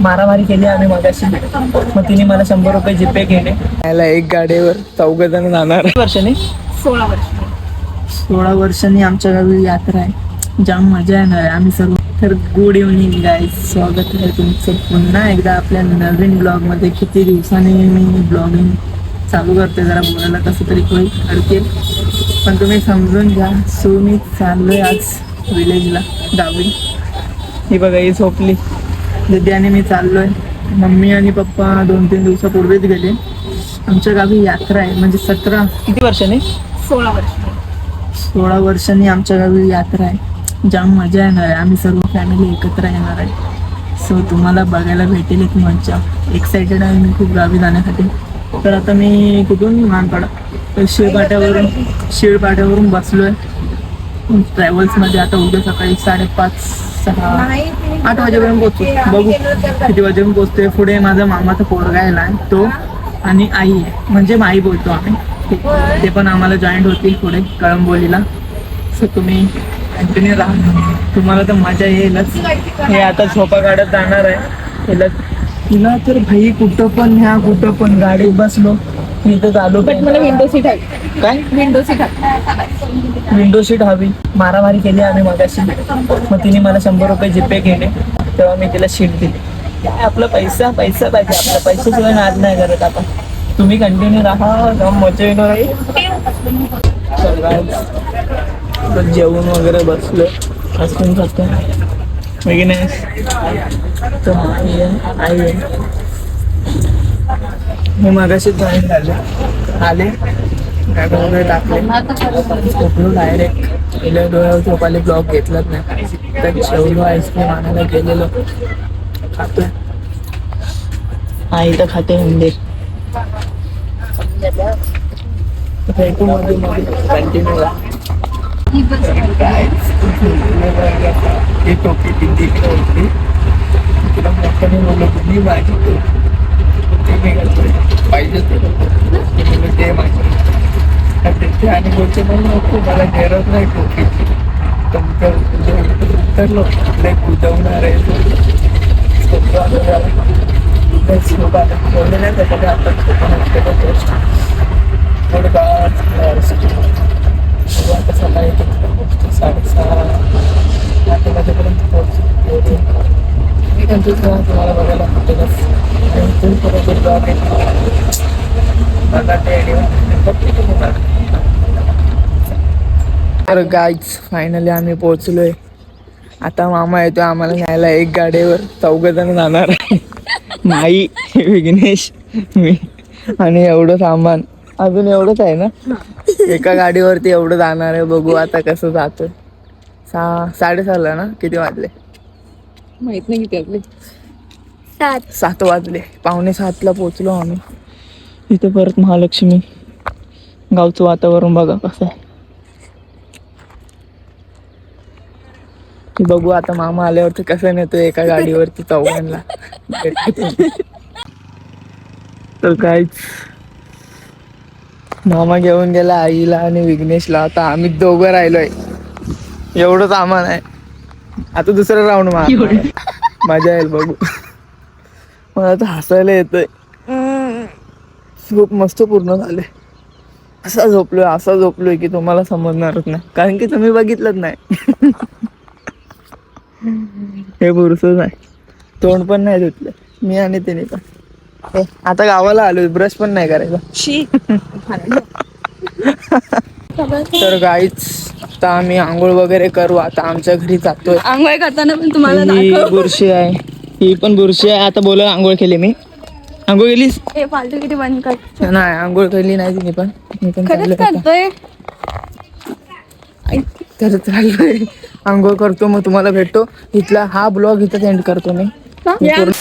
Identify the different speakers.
Speaker 1: मारामारी केली आम्ही मगाशी. मग तिने मला शंभर रुपये जीपे केले. यायला एक गाडीवर चौघ जण जाणार वर्षाने?
Speaker 2: सोळा वर्ष.
Speaker 1: सोळा वर्षांनी आमच्या गावी यात्रा आहे. जाम मजा येणार आहे. आम्ही सर्व तर गुड इव्हनिंग गाईज स्वागत आहे तुमचं पुन्हा एकदा आपल्या नवीन ब्लॉगमध्ये किती दिवसांनी मी ब्लॉगिंग चालू करते जरा बोलायला कसं तरी होईल. अडकेल पण तुम्ही समजून घ्या. सो मी चाललोय आज विलेजला गावी. ही बघा ही झोपली. दिदी आणि मी चाललोय. मम्मी आणि पप्पा दोन तीन दिवसापूर्वीच गेले. आमच्या गावी यात्रा आहे म्हणजे सतरा किती वर्षांनी?
Speaker 2: सोळा वर्ष.
Speaker 1: सोळा वर्षांनी आमच्या गावी यात्रा आहे. जाम मजा येणार आहे. आम्ही सर्व फॅमिली एकत्र येणार आहे. सो तुम्हाला बघायला भेटेल एक मजा एक्सायटेड आहे मी खूप गावी जाण्यासाठी. तर आता मी कुठून मानपाडा तर शिळपाट्यावरून शिळपाट्यावरून बसलो आहे ट्रॅव्हल्समध्ये आता उद्या सकाळी साडेपाच सहा. आठ वाजेपर्यंत पोहोचतो बघू. किती वाजेपर्यंत पोहोचतोय? पुढे माझा मामाचा पोरगा यायला आहे. तो आणि आई आहे. म्हणजे माई बोलतो आम्ही. ते- पण आम्हाला जॉईंट होतील पुढे कळंबोलीला. सो तुम्ही कंटिन्यू राहा. तुम्हाला तर मजा येईलच. हे आता झोपा काढत जाणार आहे. तिला तिला तर भाई कुठं पण ह्या कुठं पण. गाडीत बसलो. तर चालू.
Speaker 2: बट मला विंडो सीट हवी.
Speaker 1: काय?
Speaker 2: विंडो सीट हवी.
Speaker 1: विंडो सीट हवी. मारामारी केली आम्ही मगाशी. मग तिने मला शंभर रुपये जीपे केले. तेव्हा मी तिला सीट दिली. काय आपला पैसा? पैसा पाहिजे. आपला पैशाशिवाय नाद नाही करत आपण. तुम्ही कंटिन्यू राहा. जाम मजा येणार आहे जेवण वगैरे बसलो. हसून खातो वेगळी तर आई आहे. आई आहे. मी मगाशीच जॉईन झाले. आले. वगैरे टाकले झोपलो डायरेक्ट गेल्या डोळ्यावर झोपाले ब्लॉग घेतलाच नाही. तर जेवलो आईस्क्रीम आणायला गेलेलो. खातोय. आई तर खाते मध्ये कंटिन्यू ही टोपी इकडे होती. तिला मोठ्याने बोलत होती माझी ते. मी पाहिजे ते आणि बोलते म्हणून नको मला गरज नाही टोपीची तुमचं उतरलो लय कुदवणार आहे झोपलो बोलले नाही त्याच्याकडे आता थोडं आता सल्ला किती साडेसहा आठ वाजेपर्यंत पोहोचतो मी कंटिन्यू तुम्हाला बघायला भेटेलच. आणि इथून बघते तर गाईज फायनली आम्ही पोहोचलोय. आता मामा येतो आम्हाला न्यायला एक गाडीवर. चौघ जण जाणार आहे. माई विघ्नेश मी आणि एवढं सामान. अजून एवढंच आहे ना? एका गाडीवरती एवढं जाणार आहे बघू आता कसं जातोय. सहा साडेसहाला ना? किती वाजले?
Speaker 2: माहीत नाही किती आपली
Speaker 3: सात.
Speaker 1: सात वाजले. पावणे सातला पोचलो आम्ही. इथे परत महालक्ष्मी गावचं वातावरण बघा कसं आहे. बघू आता मामा आल्यावरती कसं नेतो एका गाडीवरती चौघांना. तर काहीच मामा घेऊन गेला आईला आणि विघ्नेशला. आता आम्ही दोघं राहिलोय. एवढं सामान आहे. आता दुसरं राऊंड मार मजा येईल बघू. मला तर हसायला येतंय. झोप मस्त पूर्ण झाले. असा झोपलोय असा झोपलोय की तुम्हाला समजणारच नाही. कारण की तुम्ही बघितलंच नाही. हे पुरुषच आहे. तोंड पण नाही धुतलं. मी आणि तिने पण. आता गावाला आलोय. ब्रश पण नाही करायचा. तर गाईच आता आम्ही आंघोळ वगैरे करू. आता आमच्या घरी जातोय.
Speaker 2: आंघोळ करताना पण तुम्हाला
Speaker 1: बुरशी आहे. ही पण बुरशी आहे. आता बोला आंघोळ केली मी. आंघोळ केलीस?
Speaker 2: हे फालतू किती बंद कर.
Speaker 1: नाही आंघोळ केली नाही तिने पण. मी पण
Speaker 2: खरंच
Speaker 1: चाललोय आता.
Speaker 2: करतोय?
Speaker 1: तर चाललोय. आंघोळ करतो मग तुम्हाला भेटतो. इथला हा ब्लॉग इथं एंड करतो मी? मी पूर्ण-